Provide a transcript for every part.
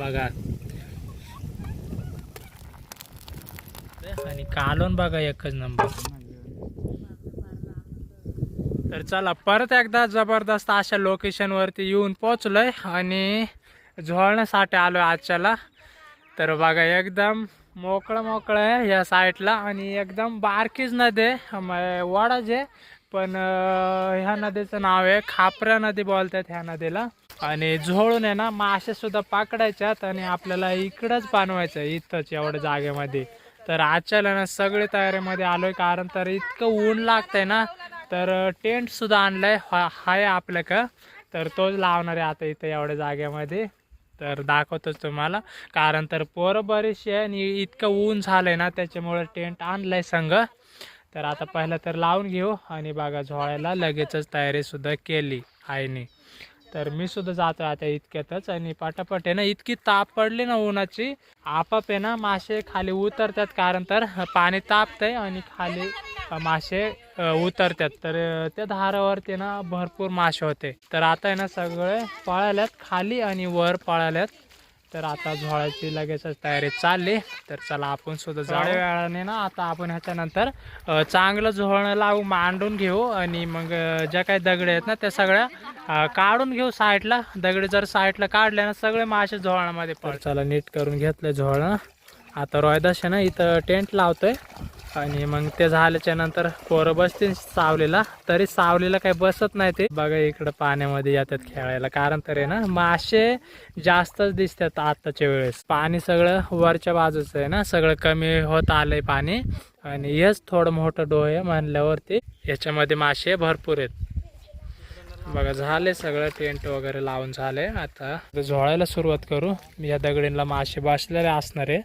बघा. आणि कालवण बघा एकच नंबर. तर चला परत एकदा जबरदस्त अशा लोकेशन वरती येऊन पोहोचलोय आणि झोळण्यासाठी आलोय आजच्याला. तर बघा एकदम मोकळं मोकळं आहे या साईडला आणि एकदम बारकीच नदी आहे. म- वडाच आहे पण ह्या नदीचं नाव आहे खापऱ्या नदी बोलतात ह्या नदीला. आणि झोळून आहे ना मासे सुद्धा पकडायच्यात आणि आपल्याला इकडंच पाणवायचं इथंच एवढ्या जागेमध्ये. तर आजच्याला ना सगळे तयारीमध्ये आलोय कारण तर इतकं ऊन लागतंय ना तर टेंट सुद्धा आणलाय हा हाय आपल्या का तर तोच लावणार आहे आता इथं एवढ्या जागेमध्ये. तर दाखवतोच तुम्हाला कारण तर पोरं बरीचशी आहे आणि इतकं ऊन झालंय ना त्याच्यामुळे टेंट आणलाय संघ तर आता पहिलं तर लावून घेऊ आणि बघा झोळ्याला लगेचच तयारी सुद्धा केली आईने. तर मी सुद्धा जातो आता इतक्यातच आणि पटापट आहे ना इतकी ताप पडली ना उन्हाची. आपाप आहे ना मासे खाली उतरतात कारण तर पाणी तापतंय आणि खाली मासे उतरतात. तर त्या धारावरती ना भरपूर मासे होते. तर आता आहे ना सगळे पळाल्यात खाली आणि वर पळाल्यात. तर आता झोळाची लगेचच तयारी चालली. तर चला आपण सुद्धा थोड्या वेळाने ना आता आपण ह्याच्यानंतर चांगलं झोळणं लावू मांडून घेऊ आणि मग ज्या काही दगड आहेत ना त्या सगळ्या काढून घेऊ साईडला. दगडी जर साईडला काढले ना सगळे मासे झोळणामध्ये पड चला नीट करून घेतलं झोळणं. आता रोयदास आहे ना इथं टेंट लावतोय. आणि मग ते झाल्याच्यानंतर पोरं बसतील सावलीला. तरी सावलीला काही बसत नाही ते. बघा इकडं पाण्यामध्ये येतात खेळायला. कारण तर आहे ना मासे जास्तच दिसतात आताच्या वेळेस. पाणी सगळं वरच्या बाजूचं आहे ना सगळं कमी होत आलंय पाणी. आणि हेच थोडं मोठं डोह म्हणल्यावरती याच्यामध्ये मासे भरपूर आहेत. बघा झाले सगळं. टेंट वगैरे लावून झाले आता झोळायला सुरुवात करू. या दगडींना मासे बसलेले असणार. आहे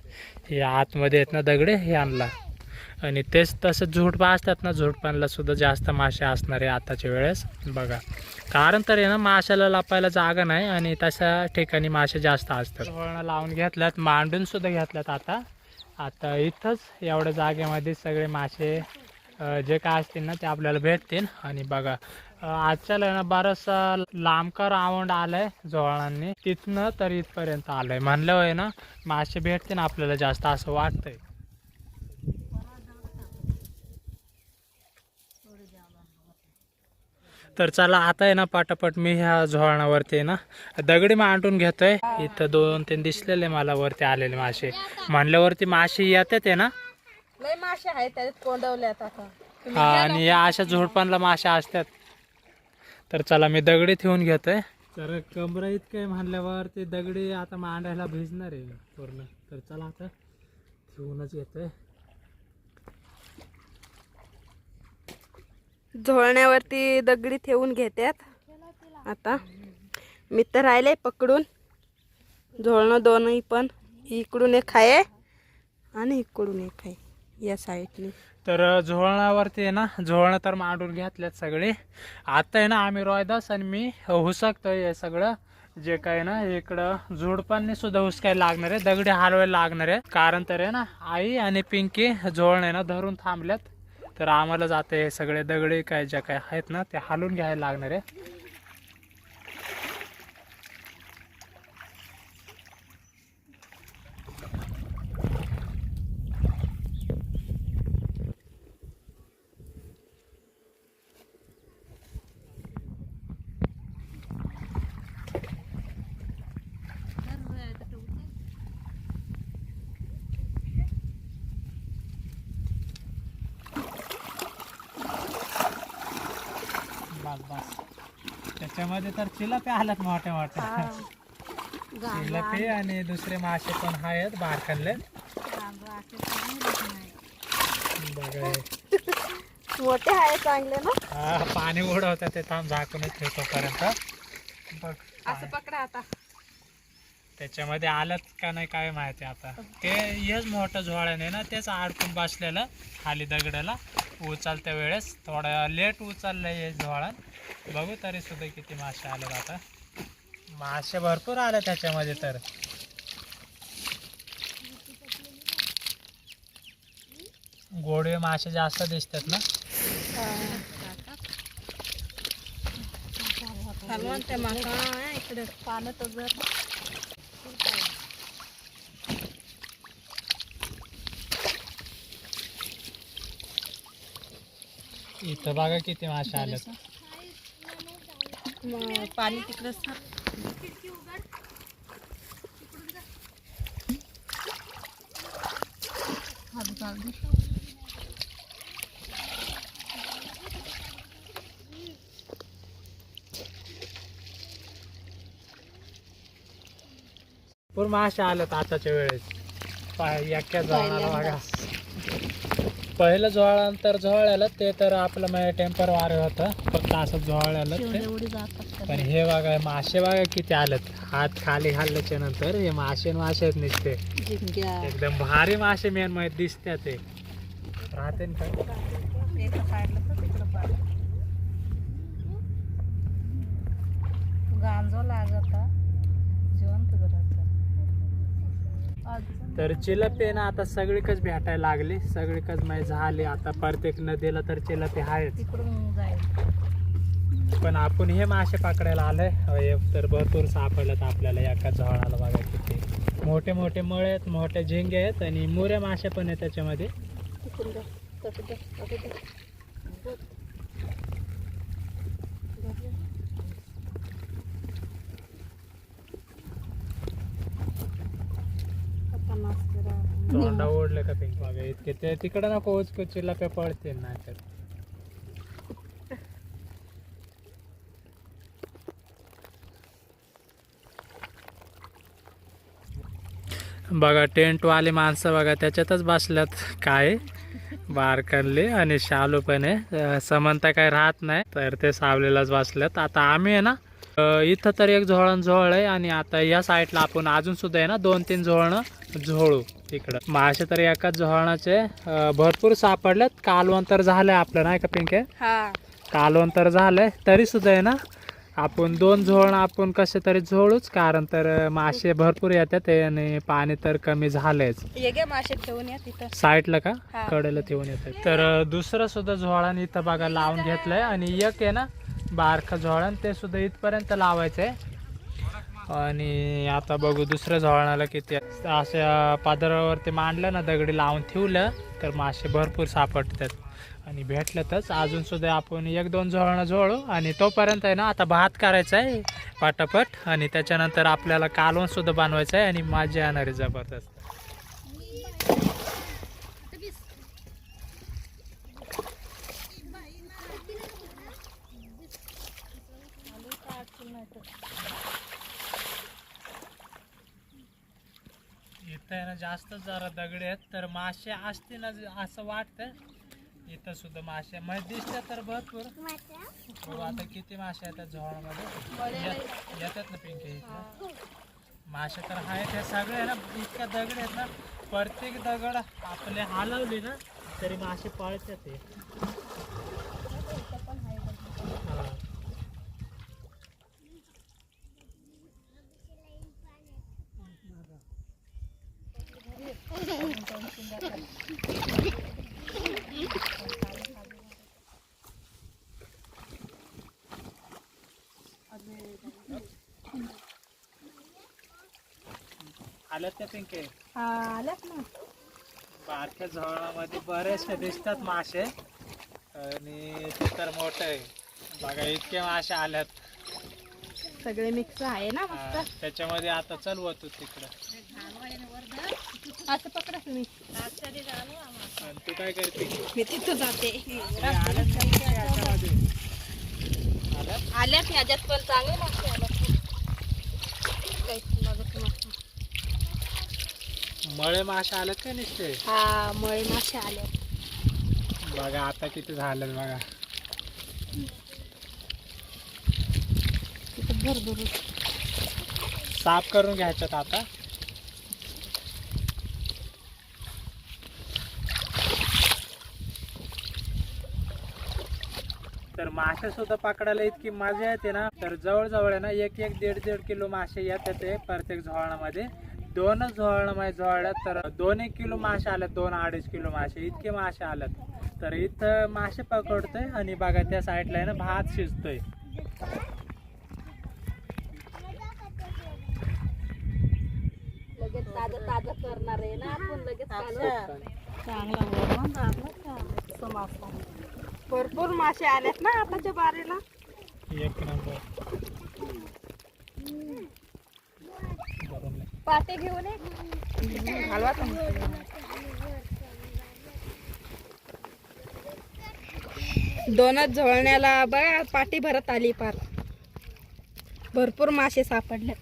हे आतमध्ये आहेत ना दगडे हे आणला. आणि तेच तसं झुडपा असतात ना झुडपांना सुद्धा जास्त मासे असणार आहे आताच्या वेळेस. बघा. कारण तर आहे ना माशाला लपायला जागा नाही आणि तशा ठिकाणी मासे जास्त असतात. झोळणं लावून घेतल्यात मांडून सुद्धा घेतल्यात आता. आता इथंच एवढ्या जागेमध्ये सगळे मासे जे काय असतील ना ते आपल्याला भेटतील. आणि बघा अ, आजच्याला आहे ना बराचसा लांबका राऊंड आलाय जवळांनी तिथनं तर इथपर्यंत आलंय. म्हणलं आहे ना मासे भेटतील आपल्याला जास्त असं वाटतंय. तर चला आता आहे ना पटापट मी ह्या झोळणावरती आहे ना दगडी मांडून घेतोय. इथं दोन तीन दिसलेले मला वरती आलेले मासे. म्हणल्यावरती मासे येतात आहे ना? लय मासे आहेत त्याच्यात कोंडवल्यात आता. हा आणि या अशा झोडपांना माशा असतात. तर चला मी दगडी ठेवून घेतोय. तर कमरा इतकं म्हणल्यावर ते दगडी आता मांडायला भिजणार आहे पूर्ण. तर चला आता ठेवूनच येतोय झोळण्यावरती दगडी ठेवून घेतात आता मी तर राहिले पकडून. झोळणं दोनही पण. इकडून एक आहे आणि इकडून एक आहे या साईडने. तर झोळणावरती आहे ना झोळणं तर मांडून घेतल्यात सगळे. आता आहे ना आम्ही रोयदास आणि मी हुसकतोय हे सगळं. जे काय ना इकडं झुडपांनी सुद्धा हुसकायला लागणार आहे. दगडी हलवायला लागणार आहे. कारण तर आहे ना आई आणि पिंकी झोळण आहे ना धरून थांबल्यात. तर आम्हाला जाते सगळे दगडे काय ज्या काय आहेत ना ते हालून घ्यायला लागणार आहे. त्याच्यामध्ये तर चिलापे आल्यात मोठ्या मोठ्या. चिलापे आणि दुसरे मासे पण आहेत बारकनले बघा. मोठे आहे चांगले ना? हा, पाणी उडवतात ते थांब झाकूनच ठेवतो पर्यंत. बघ असं पकडा आता. त्याच्यामध्ये आलं का नाही काय माहिती आता. ते हेच मोठं झोळ्याने ना तेच अडकून बसलेलं खाली दगडाला. उचलत्या वेळेस थोडं लेट उचललं हे झोळण बघू तरी सुद्धा किती मासे आले आता. मासे भरपूर आले त्याच्यामध्ये तर. गोडवे मासे जास्त दिसतात ना? इकडे जर इथं बघा किती मासे आले मग पाणी तिकडंच. भरपूर मासे आलेत आताच्या वेळेस. पाय एक्या झोळाला बघा. पहिलं झोळानंतर झोळ्याला ते तर आपलं टेम्पर वार होतं. फक्त असं झोळ्याला ते. पण हे बघा मासे बघा किती आलेत. हात खाली घालल्याच्या नंतर हे मासे न मासे आहेत नुसते. झिंग्या एकदम भारी मासे मेन मध्ये दिसतात ते. राहते गांजो लागत तर चिलपे ना आता सगळीकच भेटायला लागली. सगळीकच माहिती झाली. आता प्रत्येक नदीला तर चिलपे जाईल. पण आपण हे मासे पकडायला आलोय. हे तर भरपूर सापडल्यात आपल्याला. एका झोळाला बघा किती. मोठे मोठे मळे आहेत मोठे झिंगे आहेत आणि मुरे मासे पण आहेत त्याच्यामध्ये तिकडून जा. तसं जा, तसं जा. आता मस्त राहा. ओढले का पिंक मागे? इतके ते तिकडे ना पोहोच चिलपे पळतील ना तर बघा टेंटवाले माणसं बघा त्याच्यातच बसल्यात काय? बारकनले आणि शालू पण आहे. समानता काही काय राहत नाही तर ते सावलेलाच बसल्यात. आता आम्ही आहे ना इथं तर एक झोळण झोळ आहे आणि आता या साईडला आपण अजून सुद्धा आहे ना दोन तीन झोळणं झोळू. तिकडं. मासे तर एकाच झोळणाचे भरपूर सापडलेत कालवण तर झालंय आपलं नाही का पिंके? हा. कालवण तर झालंय. तरी सुद्धा आहे ना आपण दोन झोळणं आपण कसे तरी झोळूच कारण तर मासे भरपूर येतात आणि पाणी तर कमी झालंयच. गे मासे ठेवून साईडला का. कडेला ठेवून येतात तर दुसरं सुद्धा झोळण इथं बघा लावून घेतलंय. आणि एक आहे ना बारखं झोळण ते सुद्धा इथपर्यंत लावायचंय. आणि आता बघू दुसऱ्या झोळणाला किती आहे. अशा पादरावरती मांडलं ना दगडी लावून ठेवलं तर मासे भरपूर सापडतात आणि भेटल्यातच अजून सुद्धा आपण एक दोन झोळणं झोळू आणि तोपर्यंत आहे ना आता भात करायचा आहे पाटापट आणि त्याच्यानंतर आपल्याला कालवण सुद्धा बनवायचं आहे आणि माझी येणार आहे जबरदस्त आहे ना जास्त जरा दगडे आहेत तर मासे असतील ना असं वाटतं इथं सुद्धा मासे म्हणजे दिसतात तर भरपूर. बघू आता किती मासे येतात झोळामध्ये. येत- येतात ना पिंके मासे तर आहेत हे सगळे ना इतक्या दगड आहेत ना. प्रत्येक दगड आपले हलवली ना तरी मासे पळतात ते आल्यात त्या पिंके? हा आल्यात ना. बारक्या झोळामध्ये बरेचसे दिसतात मासे. आणि ते तर मोठं आहे. बघा इतके मासे आल्यात. सगळे मिक्स आहे ना हा, मस्त. त्याच्यामध्ये आता चल तू तिकडं. असं पकडा तुम्ही. आणि तू काय करते? मी तिथं जाते. आल्यात का? याच्यामध्ये? आल्यात? आल्यात ह्याच्यात पण चांगले मासे आल्यात काही बघत नाही. मळे मासे आल्यात का निश्चय? हा मळे मासे आल्यात बघा आता किती झालं बघा. तिथं भरभरून. साफ करून घ्यायच्यात आता. तर मासे सुद्धा पकडायला इतकी मजा येते ना. तर जवळजवळ आहे ना एक एक दीड दीड किलो मासे येतात ते प्रत्येक झोळणामध्ये दोनच झोळणं माझ्या झोळल्यात तर दोन एक किलो मासे आल्यात दोन अडीच किलो मासे इतके मासे आल्यात तर इथं मासे पकडतोय आणि बघा त्या साईडला आहे ना भात शिजतोय. लगेच ताजं ताजं करणार आहे ना आपण लगेच चांगला वरण आपलं का? समाज भरपूर मासे आलेत ना आताच्या बारीला. एक नंबर. पाते घेऊन ये. हलवा दोनच झोळण्याला बघा पाठी भरत आली पार. भरपूर मासे सापडले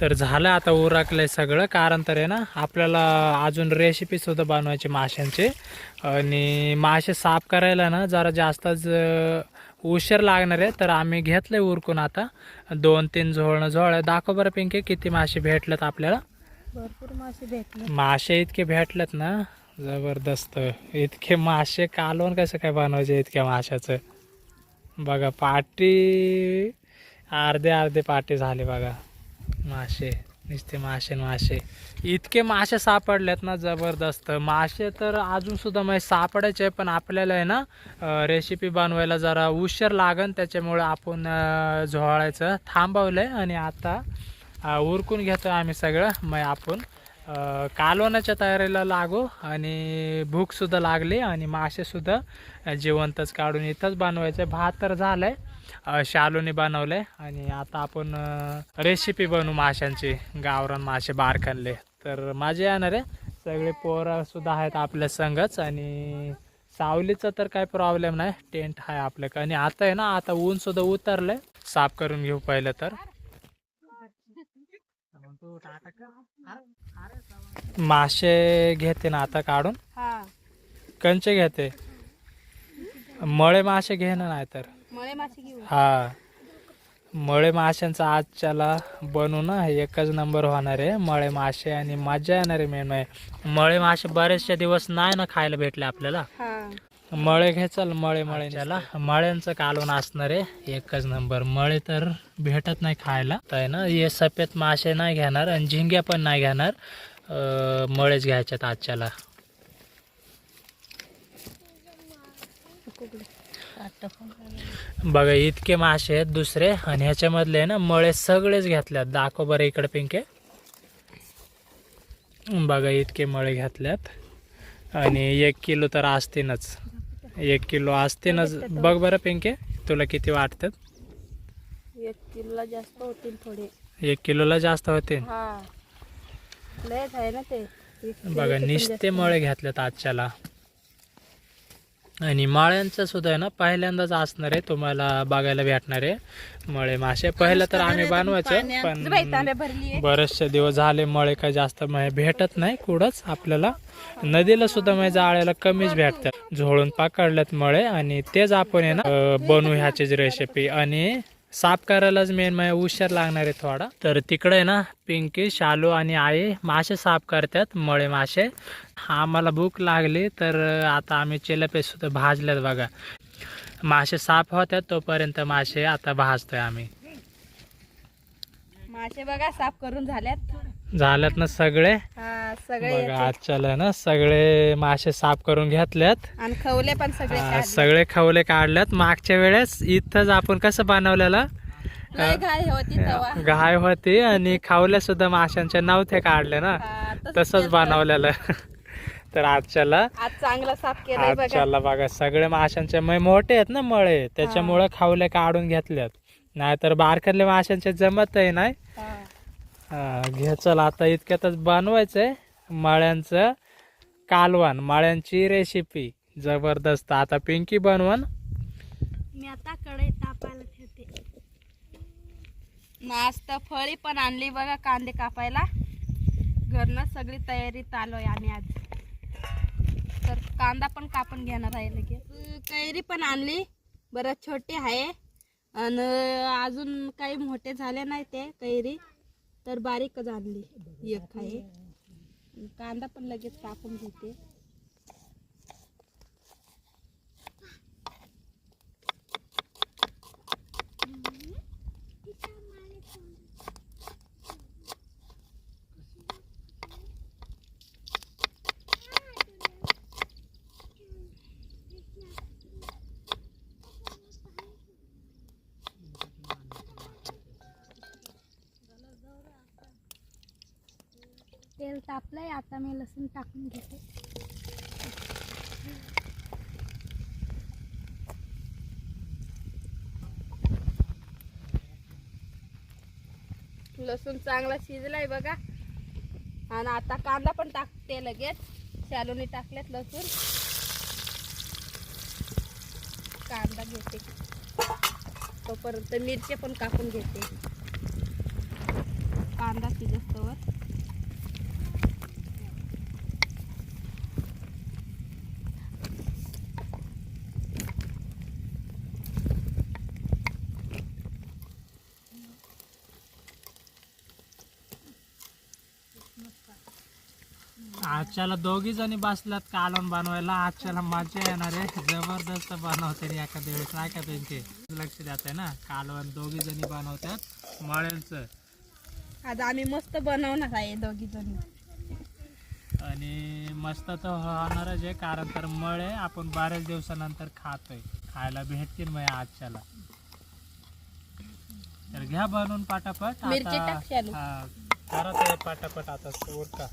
तर झालं आता उरकलंय सगळं कारण तर आहे ना आपल्याला अजून रेसिपी सुद्धा बनवायची माशांची. आणि मासे साफ करायला ना जरा जास्तच उशीर लागणार आहे तर आम्ही घेतलंय उरकून आता. दोन तीन झोळणं झोळ दाखव बरं पिंके किती मासे भेटलेत आपल्याला? भरपूर मासे भेटले मासे इतके भेटलेत ना? जबरदस्त. इतके मासे कालवण कसं काय बनवायचे इतक्या माशाचं? बघा पाटी अर्धे अर्धे पाटी झाले बघा. मासे नुसते मासे मासे. इतके मासे सापडलेत ना जबरदस्त. मासे तर अजून सुद्धा म्हणजे सापडायचे पण आपल्याला आहे ना रेसिपी बनवायला जरा उशीर लागन त्याच्यामुळे आपण अं, झोळायचं. थांबवलंय आणि आता उरकून घेतो आम्ही सगळं. मग आपण अं, कालवणाच्या तयारीला लागू आणि भूकसुद्धा लागली आणि मासेसुद्धा जिवंतच काढून इथंच बनवायचं. भात तर झालंय अं, शालूने बनवलंय आणि आता आपण रेसिपी बनवू माशांची. गावरान मासे बारखानले तर माझे येणार आहे सगळे पोरं सुद्धा आहेत आपल्या संघच आणि सावलीचा तर काही प्रॉब्लेम नाही. टेंट आहे आपल्याकडे. आणि आता आहे ना आता ऊन सुद्धा उतरलंय. साफ करून घेऊ पहिलं तर. मासे घेते ना आता काढून. हा. कंचे घेते. मळे मासे घे ना नाही तर. हा. मळे माशांचा आजच्याला बनवू ना एकच नंबर होणार आहे. मळे मासे आणि मजा येणार आहे मेन म्हणजे मळे मासे बरेचसे दिवस नाही ना खायला भेटले आपल्याला. हा. मळे घे चल मळे मळे त्याला मळ्यांचं कालवण असणार आहे एकच नंबर मळे तर भेटत नाही खायला. तर ना हे सफेद मासे नाही घेणार आणि झिंग्या पण नाही घेणार. मळेच घ्यायच्यात आजच्याला. बघा इतके मासे आहेत दुसरे आणि ह्याच्यामधले आहे ना मळे सगळेच घेतल्यात. दाखव बरं इकडे पिंके. बघा इतके मळे घेतल्यात. आणि एक किलो तर असतीनच एक किलो असतीनच बघ बरं पिंके तुला किती वाटतात? एक किलोला जास्त होतील थोडे. एक किलोला जास्त होते हा. बघा निस्ते. मळे घेतल्यात आजच्याला. आणि माळ्यांचं सुद्धा आहे ना पहिल्यांदाच असणार आहे तुम्हाला बघायला भेटणार आहे. मळे मासे पहिलं तर आम्ही बनवायचो पण बरेचसे दिवस झाले मळे काही जास्त भेटत नाही कुठंच आपल्याला. नदीला सुद्धा म्हणजे जाळ्याला कमीच भेटतात. झोळून पकडल्यात मळे आणि तेच आपण आहे ना बनवू ह्याचीच रेसिपी आणि साफ करायलाच मेन म्हणजे उशीर लागणार आहे थोडा. तर तिकडे आहे ना पिंकी शालू आणि आई मासे साफ करतात मळे मासे. आम्हाला भूक लागली तर आता आम्ही चिलपेसुद्धा भाजल्यात बघा. मासे साफ होत्यात तोपर्यंत मासे आता भाजतोय आम्ही. मासे बघा साफ करून झाल्यात. झाल्यात ना सगळे? हा सगळे बघा याचे. आजच्याला ना सगळे मासे साफ करून घेतल्यात. आणि खवले पण सगळे हा, काढले. सगळे खवले काढल्यात. मागच्या वेळेस इथंच आपण कसं बनवलेलं? लय घाई होती गाय होती आणि खावल्या सुद्धा माशांच्या नव्हते काढले ना. हा, तसंच तसंच केलं. बनवलेलं. तर आजच्याला आज चांगला साफ केलाय बघा. आजच्याला बघा सगळे माशांचे मै मोठे आहेत ना मळे. त्याच्यामुळे खावले काढून घेतल्यात. नाहीतर बारकडले माशांचे जमत आहे नाही. हा. घे चल आता इतक्यातच बनवायचंय माळ्यांचं कालवण माळ्यांची रेसिपी जबरदस्त. आता पिंकी बनवण मी आता कडे तापायला ठेवते. नाश्ता फळी पण आणली बघा कांदे कापायला. घरनं सगळी तयारी आलो आहे आम्ही आज. तर कांदा पण कापून घेणार आहे लगेच. कैरी पण आणली. बरं छोटी आहे. आणि अजून काही मोठे झाले नाही ते कैरी. तर बारीकच आणली. एक आहे. कांदा पण लगेच कापून घेते. तेल आता मी लसूण टाकून घेते. लसूण चांगला शिजलाय बघा. आणि आता कांदा पण टाकते लगेच. शालूनी टाकल्यात लसूण. कांदा घेते. तोपर्यंत मिरची पण कापून घेते कांदा शिजस्तोवर आजच्याला दोघी जणी बसल्यात कालवण बनवायला. आजच्याला मजा येणार आहे. जबरदस्त बनवते रे एखाद्या वेळेस. नाही का त्यांचे? लक्ष द्यात आहे ना? कालवण दोघी जणी बनवतात. मळ्यांचं. आज आम्ही मस्त बनवणार आहे दोघी जणी. आणि मस्त तर होणारच आहे कारण तर मळे आपण बऱ्याच दिवसानंतर खातोय. खायला भेटतील मग आजच्याला. तर घ्या बनवून पाटापट. मिरची आता- टाक शालू. हा, करा ते पाटापट. आता उरका.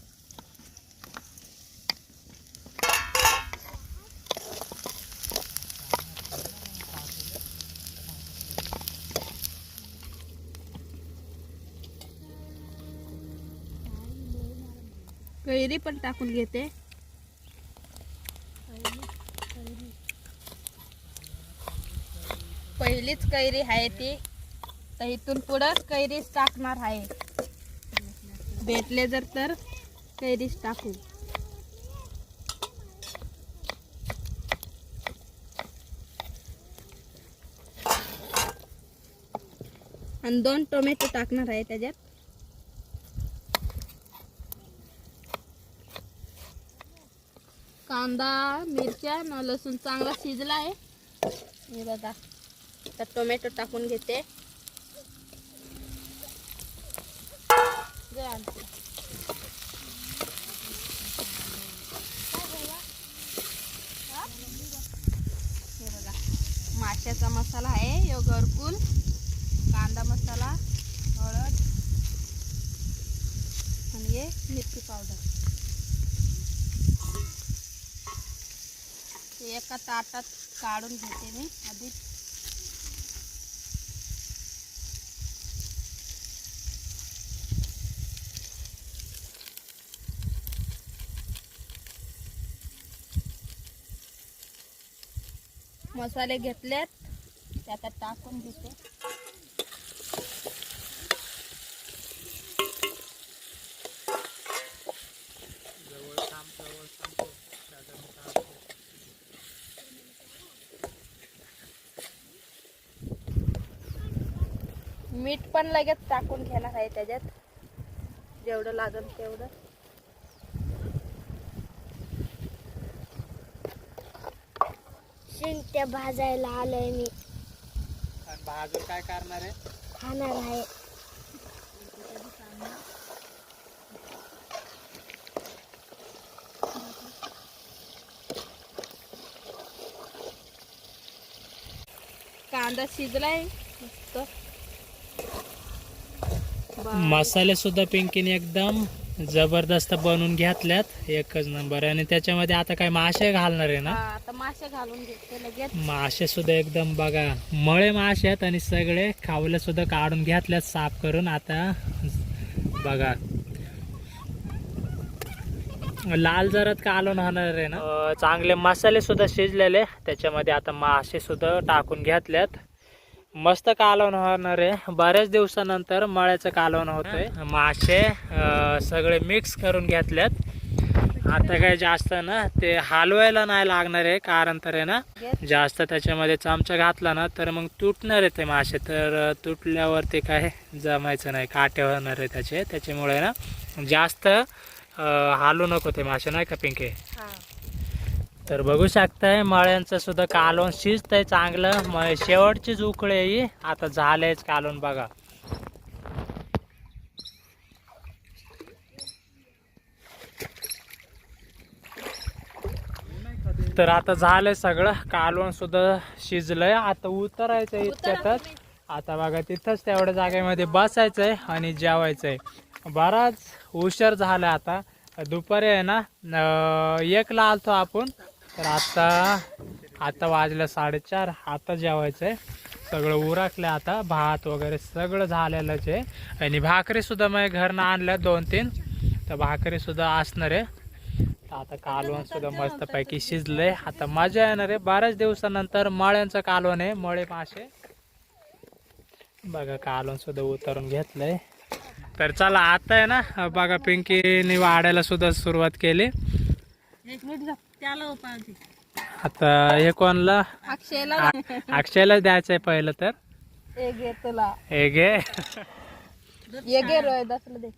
कैरी पण टाकून घेते. पहिलीच कैरी आहे ती. तर इथून पुढंच कैरीच टाकणार आहे. भेटले जर तर कैरीच टाकू आणि दोन टोमॅटो टाकणार आहे त्याच्यात. कांदा मिरच्या न लसूण चांगला शिजला आहे. हे बघा तर टोमॅटो टाकून घेते. हे बघा माशाचा मसाला आहे यो घरकुल. कांदा मसाला हळद आणि हे मिरची पावडर. एका ताटात काढून घेते मी मसाले घेतलेत ते टाकून घेते मीठ पण लगेच टाकून घेणार आहे त्याच्यात. जेवढं लागेल तेवढं. शेंगट्या भाजायला आलोय मी. आणि भाजून काय करणार आहे? खाणार आहे. कांदा शिजलाय मस्त बा- मसाले सुद्धा पिंकीने एकदम जबरदस्त बनवून घेतल्यात. एकच नंबर. आणि त्याच्यामध्ये आता काय मासे घालणार आहे ना? आता मासे घालून घेते लगेच. मासे सुद्धा एकदम बघा मळे मासे आहेत आणि सगळे खावले सुद्धा काढून घेतल्यात साफ करून. आता बघा. लाल जरात कालून होणार आहे ना? चांगले मसाले सुद्धा शिजलेले. त्याच्यामध्ये आता मासे सुद्धा टाकून घेतल्यात. मस्त कालवण होणार आहे. बऱ्याच दिवसानंतर मळ्याचं कालवण होतंय. मासे सगळे मिक्स करून घेतल्यात. आता काय जास्त ना ते हलवायला नाही लागणार आहे कारण तर आहे ना जास्त त्याच्यामध्ये चमचा घातला ना तर मग तुटणार आहे ते मासे. तर तुटल्यावर ते काय जमायचं नाही काटे होणार आहे त्याचे. त्याच्यामुळे ना जास्त हालू नको ते मासे नाही का पिंके? हा. तर बघू शकताय मळ्यांचं सुद्धा कालवण शिजतंय चांगलं. मग शेवटचीच उकळी आहे ही. आता झालंयच कालवण बघा. तर आता झालंय सगळं. कालवण सुद्धा शिजलंय. आता उतरायचं इतक्यातच. आता बघा तिथंच तेवढ्या जागेमध्ये बसायचंय आणि जेवायचंय. बराच उशीर झाला आता. दुपारी आहे ना एकला आलतो आपण. तर आता आता वाजलं साडेचार. आता जेवायचं आहे सगळं उरकलं आता. भात वगैरे सगळं झालेलंच आहे आणि भाकरी सुद्धा मग घरनं आणल्या दोन तीन. तर भाकरी सुद्धा असणार आहे. आता कालवण सुद्धा शिजलं शिजलंय. आता मजा येणार आहे. बऱ्याच दिवसानंतर मळ्यांचं कालवण आहे. मळे मासे. बघा कालवण सुद्धा उतरून घेतलंय. तर चला आता आहे ना बघा पिंकीने वाढायला सुद्धा सुरुवात केली. आता हे कोणला? अक्षयला. अक्षयला द्यायचंय पहिलं तर. एक घे तुला. हे घे ये घे रोय दसला दे.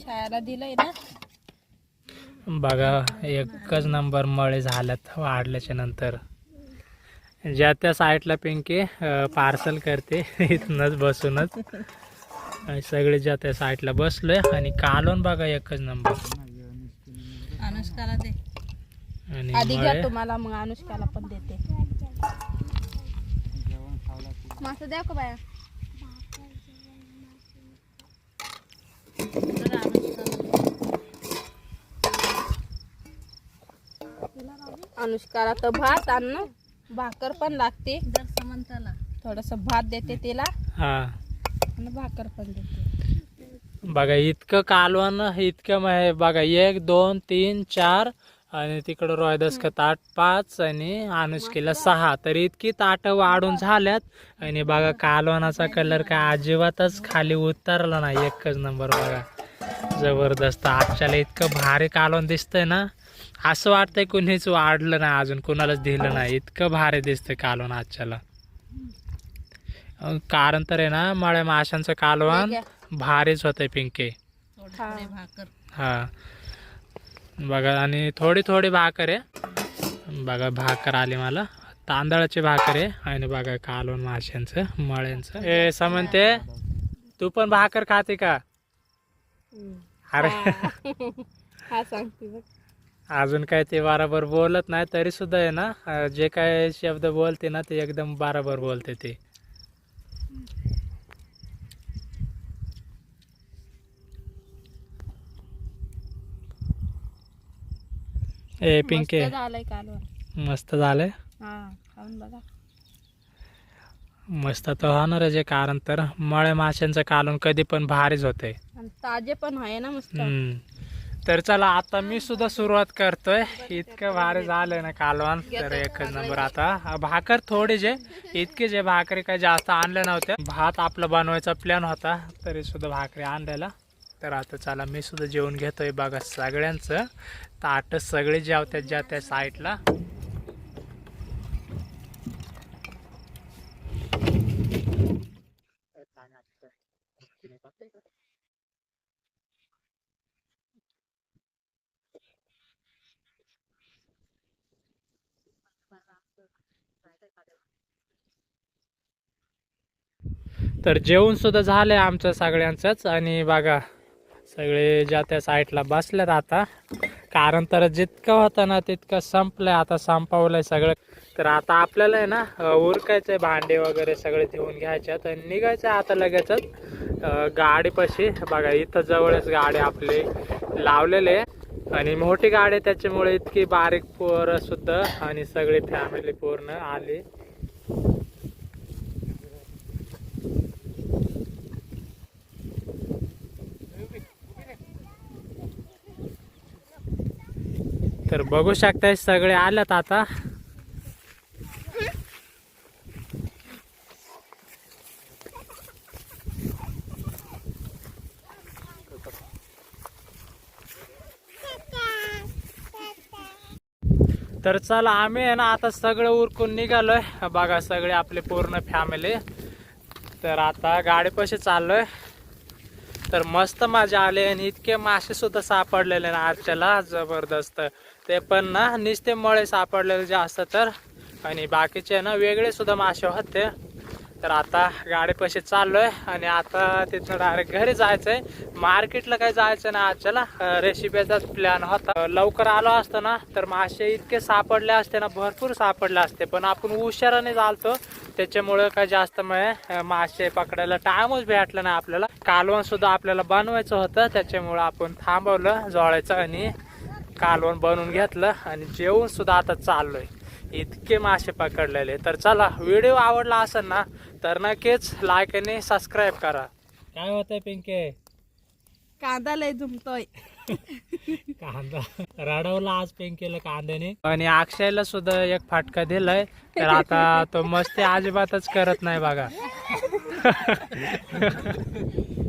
छायाला दिलंय ना? बघा एकच नंबर मळे झाल्यात वाढल्याच्या नंतर. ज्या त्या साईडला पिंकी पार्सल करते इथनच बसूनच. आणि सगळे ज्या त्या साईडला बसलोय आणि कालवण बघा एकच नंबर अनुष्काला दे. आणि आधी घ्या मळे. तुम्हाला मग अनुष्काला पण देते. मासं द्या का बाया? अनुष्काला तर भात आण भाकर पण लागते. थोडस भात देते तिला. हा. आपण भाकर पण देते. बघा इतकं कालवण इतकं म्हणजे बघा एक दोन तीन चार आणि तिकडं रोहिदास का ताट पाच आणि अनुष्केला सहा. तर इतकी ताटं वाढून झाल्यात आणि बघा कालवणाचा कलर काय अजिबातच खाली उतरला नाही एकच नंबर बघा. जबरदस्त आजच्याला इतकं भारी कालवण दिसतंय ना. असं वाटतंय कुणीच वाढलं नाही अजून कुणालाच दिलं नाही. इतकं भारी दिसतंय कालवण आजच्याला. कारण तर आहे ना मळ्या माशांचं कालवण भारीच होतंय पिंके. हा. बघा आणि थोडी थोडी भाकर आहे. बघा भाकर आली मला. तांदळाची भाकर आहे. आणि बघा कालवण माशांचं मळ्यांचं. ए समनते तू पण भाकर खाते का? अरे. हा अजून काय ते बरोबर बोलत नाही तरी सुद्धा आहे ना जे काय शब्द बोलते ना ते एकदम बरोबर बोलते ते. ए पिंके. मस्त झालंय कालवण. मस्त झालंय? हा खाऊन बघा. मस्त तर होणार आहे जे कारण तर. मळे माशांचं कालवण कधी पण भारीच होते आणि ताजे पण आहे ना मस्त. तर चला आता मी सुद्धा सुरुवात करतोय. इतकं भारी झालंय ना कालवण. तर एकच नंबर आता. भाकर थोडी जे इतके जे भाकरी काही जास्त आणल्या नव्हत्या. भात आपला बनवायचा प्लॅन होता तरी सुद्धा भाकरी आणलेला. तर आता चला मी सुद्धा जेवण घेतोय बघा सगळ्यांचं. ताट सगळे जेवतात ज्या त्या साईडला. तर जेवण सुद्धा झालंय आमचं सगळ्यांचंच. आणि बघा सगळे ज्या त्या साईडला बसल्यात आता. कारण तर जितकं होतं ना तितकं संपलंय आता संपवलंय सगळं. तर आता आपल्याला आहे ना उरकायचं भांडे वगैरे सगळे ठेवून घ्यायचे. आणि निघायचं आता लगेचच. गाडीपाशी. बघा इथं जवळच गाडी आपली लावलेले आणि मोठी गाडी त्याच्यामुळे इतकी बारीक पोरं सुद्धा आणि सगळी फॅमिली पूर्ण आली. तर बघू शकताय सगळे आल्यात आता. तर चला आम्ही आहे ना आता सगळं उरकून निघालोय. बघा सगळे आपले पूर्ण फॅमिली तर आता गाडीपाशी चाललोय. तर मस्त मजा आली आणि इतके मासे सुद्धा सापडलेले ना आजच्याला जबरदस्त. ते पण ना नुसते मळे सापडलेले जास्त तर. आणि बाकीचे ना वेगळे सुद्धा मासे होते. तर आता गाडीपाशी चाललोय आणि आता तिथं डायरेक्ट घरी जायचंय. मार्केटला काही जायचं ना आजच्याला रेसिपीचाच प्लॅन होता. लवकर आलो असतो ना तर मासे इतके सापडले असते ना भरपूर सापडले असते. पण आपण उशिराने चालतो त्याच्यामुळे काय जास्त म्हणजे, मासे पकडायला टाइमच भेटला नाही आपल्याला. कालवण सुद्धा आपल्याला बनवायचं होतं त्याच्यामुळे आपण थांबवलं जोळायचं आणि कालवण बनवून घेतलं आणि जेवून सुद्धा आता चाललोय. इतके मासे पकडलेले. तर चला व्हिडिओ आवडला असेल ना तर नक्कीच लाईक आणि सबस्क्राईब करा. काय होतंय पिंके? कांदा लय झुमतोय कांदा. रडवला आज पिंकेला कांद्याने. आणि अक्षयला सुद्धा एक फाटका दिलाय. तर आता तो मस्ती अजिबातच करत नाही बघा.